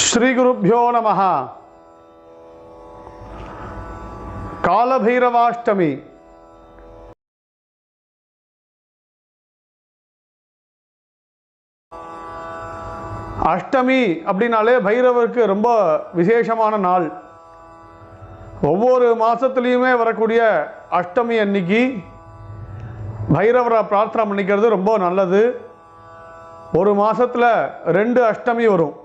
ஸ்ரீகுருப்போ நம காலபைரவாஷ்டமி. அஷ்டமி அப்படின்னாலே பைரவருக்கு ரொம்ப விசேஷமான நாள். ஒவ்வொரு மாதத்துலேயுமே வரக்கூடிய அஷ்டமி அன்னைக்கு பைரவரை பிரார்த்தனை பண்ணிக்கிறது ரொம்ப நல்லது. ஒரு மாதத்தில் ரெண்டு அஷ்டமி வரும்.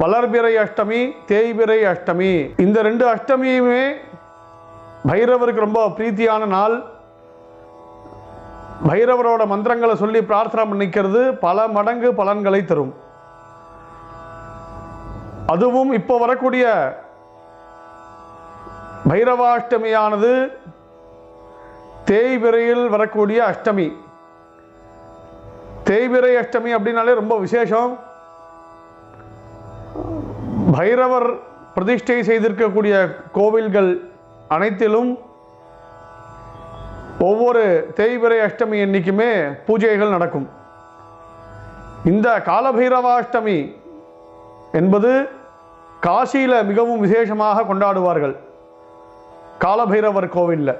வளர்பிறை அஷ்டமி தேய்பிறை அஷ்டமி. இந்த ரெண்டு அஷ்டமியுமே பைரவருக்கு ரொம்ப பிரீத்தியான நாள். பைரவரோட மந்திரங்களை சொல்லி பிரார்த்தனை பண்ணிக்கிறது பல மடங்கு பலன்களை தரும். அதுவும் இப்போ வரக்கூடிய பைரவாஷ்டமியானது தேய்பிறையில் வரக்கூடிய அஷ்டமி. தேய்பிறை அஷ்டமி அப்படின்னாலே ரொம்ப விசேஷம். பைரவர் பிரதிஷ்டை செய்திருக்கக்கூடிய கோவில்கள் அனைத்திலும் ஒவ்வொரு தேய்பிறை அஷ்டமி என்றைக்குமே பூஜைகள் நடக்கும். இந்த காலபைரவாஷ்டமி என்பது காசியில் மிகவும் விசேஷமாக கொண்டாடுவார்கள். காலபைரவர் கோவிலில்.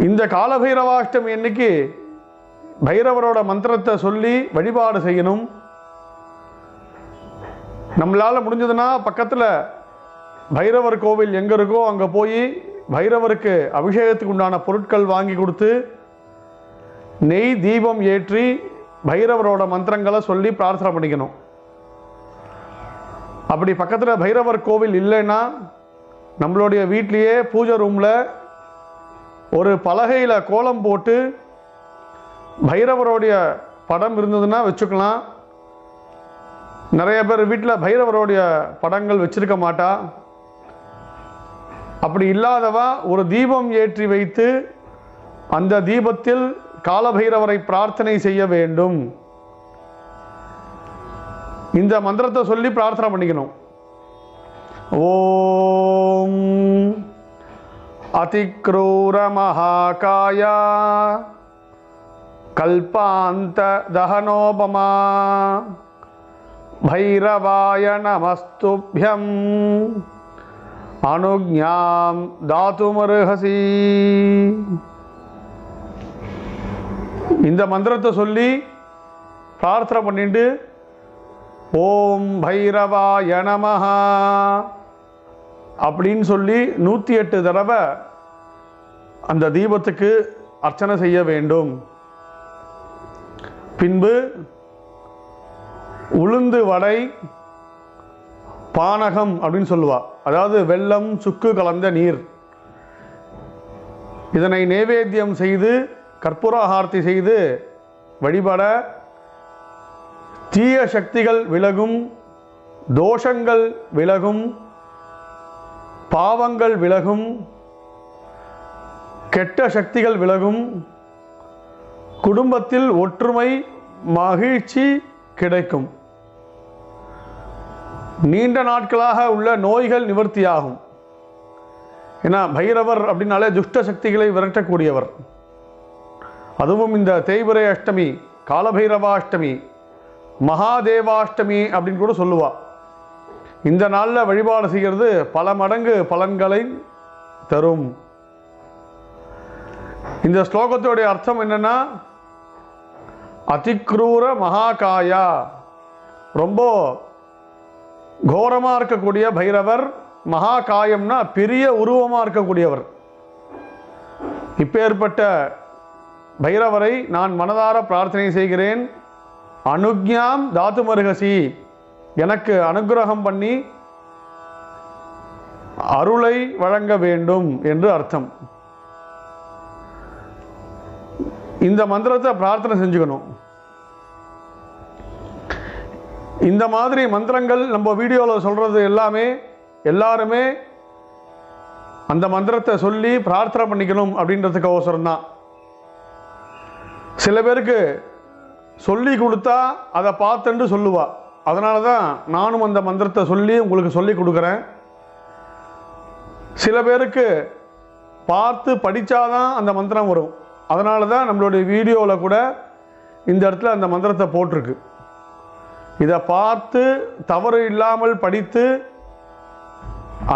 இந்த காலபைரவாஷ்டமி அன்னைக்கு பைரவரோட மந்திரத்தை சொல்லி வழிபாடு செய்யணும். நம்மளால் முடிஞ்சதுன்னா பக்கத்தில் பைரவர் கோவில் எங்கே இருக்கோ அங்கே போய் பைரவருக்கு அபிஷேகத்துக்கு உண்டான பொருட்கள் வாங்கி கொடுத்து நெய் தீபம் ஏற்றி பைரவரோட மந்திரங்களை சொல்லி பிரார்த்தனை பண்ணிக்கணும். அப்படி பக்கத்தில் பைரவர் கோவில் இல்லைன்னா நம்மளுடைய வீட்லேயே பூஜை ரூமில் ஒரு பலகையில் கோலம் போட்டு பைரவருடைய படம் இருந்ததுன்னா வச்சுக்கலாம். நிறைய பேர் வீட்டில் பைரவருடைய படங்கள் வச்சிருக்க மாட்டா. அப்படி இல்லாதவா ஒரு தீபம் ஏற்றி வைத்து அந்த தீபத்தில் காலபைரவரை பிரார்த்தனை செய்ய வேண்டும். இந்த மந்திரத்தை சொல்லி பிரார்த்தனை பண்ணிக்கணும். ஓம். அதிக்ரூர மகாகாயா. கல்பாந்த தகனோபமா भैरवाय नमस्तुभ्यं अनुज्ञां दातुमर्हसि இந்த மந்திரத்தை சொல்லி பிரார்த்தனை பண்ணிட்டு ஓம் பைரவாய நமஹா அப்படின்னு சொல்லி நூற்றி எட்டு தடவை அந்த தீபத்துக்கு அர்ச்சனை செய்ய வேண்டும் பின்பு உளுந்து வடை பானகம் அப்படின்னு சொல்லுவா. அதாவது வெள்ளம் சுக்கு கலந்த நீர். இதனை நைவேத்தியம் செய்து கற்பூராகார்த்தி செய்து வழிபட தீய சக்திகள் விலகும் தோஷங்கள் விலகும் பாவங்கள் விலகும் கெட்ட சக்திகள் விலகும் குடும்பத்தில் ஒற்றுமை மகிழ்ச்சி கிடைக்கும். நீண்ட நாட்களாக உள்ள நோய்கள் நிவர்த்தியாகும். ஏன்னா பைரவர் அப்படின்னாலே துஷ்ட சக்திகளை விரட்டக்கூடியவர். அதுவும் இந்த தேய்பிரை அஷ்டமி காலபைரவாஷ்டமி மகாதேவாஷ்டமி அப்படின்னு கூட சொல்லுவா. இந்த நாளில் வழிபாடு செய்கிறது பல மடங்கு பலன்களை தரும். இந்த ஸ்லோகத்தோடைய அர்த்தம் என்னென்னா அதிக்ரூர மகாகாயா. ரொம்ப கோரமாக இருக்கக்கூடிய பைரவர் மகாகாயம்னா பெரிய உருவமாக இருக்கக்கூடியவர். இப்பேற்பட்ட பைரவரை நான் மனதார பிரார்த்தனை செய்கிறேன். அனுக்ஞாம் தாத்து மருகசி. எனக்கு அனுக்கிரகம் பண்ணி அருளை வழங்க வேண்டும் என்று அர்த்தம். இந்த மந்திரத்தை பிரார்த்தனை செஞ்சுக்கணும். இந்த மாதிரி மந்திரங்கள் நம்ம வீடியோவில் சொல்கிறது எல்லாமே எல்லாருமே அந்த மந்திரத்தை சொல்லி பிரார்த்தனை பண்ணிக்கணும் அப்படின்றதுக்கு அவசரம் தான். சில பேருக்கு சொல்லி கொடுத்தா அதை பார்த்துட்டு சொல்லுவா. அதனால தான் நானும் அந்த மந்திரத்தை சொல்லி உங்களுக்கு சொல்லி கொடுக்குறேன். சில பேருக்கு பார்த்து படித்தாதான் அந்த மந்திரம் வரும். அதனால தான் நம்மளுடைய வீடியோவில் கூட இந்த இடத்துல அந்த மந்திரத்தை போட்டிருக்கு. இதை பார்த்து தவறு இல்லாமல் படித்து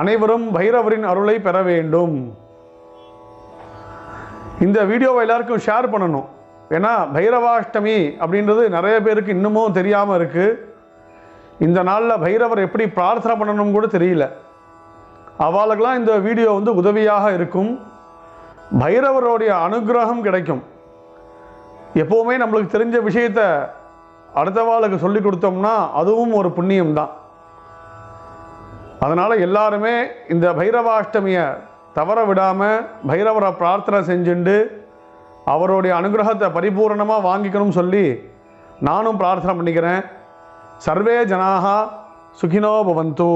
அனைவரும் பைரவரின் அருளை பெற வேண்டும். இந்த வீடியோவை எல்லாருக்கும் ஷேர் பண்ணணும். ஏன்னா பைரவாஷ்டமி அப்படின்றது நிறைய பேருக்கு இன்னமும் தெரியாமல் இருக்குது இந்த நாளில் பைரவர் எப்படி பிரார்த்தனை பண்ணணும் கூட தெரியல. அவளுக்கெல்லாம் இந்த வீடியோ வந்து உதவியாக இருக்கும். பைரவருடைய அனுகிரகம் கிடைக்கும். எப்போவுமே நம்மளுக்கு தெரிஞ்ச விஷயத்த அடுத்தவாளுக்கு சொல்லி கொடுத்தோம்னா அதுவும் ஒரு புண்ணியம் தான். அதனால் எல்லாருமே இந்த பைரவாஷ்டமியை தவற விடாமல் பைரவரை பிரார்த்தனை செஞ்சுண்டு அவருடைய அனுகிரகத்தை பரிபூரணமாக வாங்கிக்கணும்னு சொல்லி நானும் பிரார்த்தனை பண்ணிக்கிறேன். சர்வே ஜனாக சுகினோ பவந்து.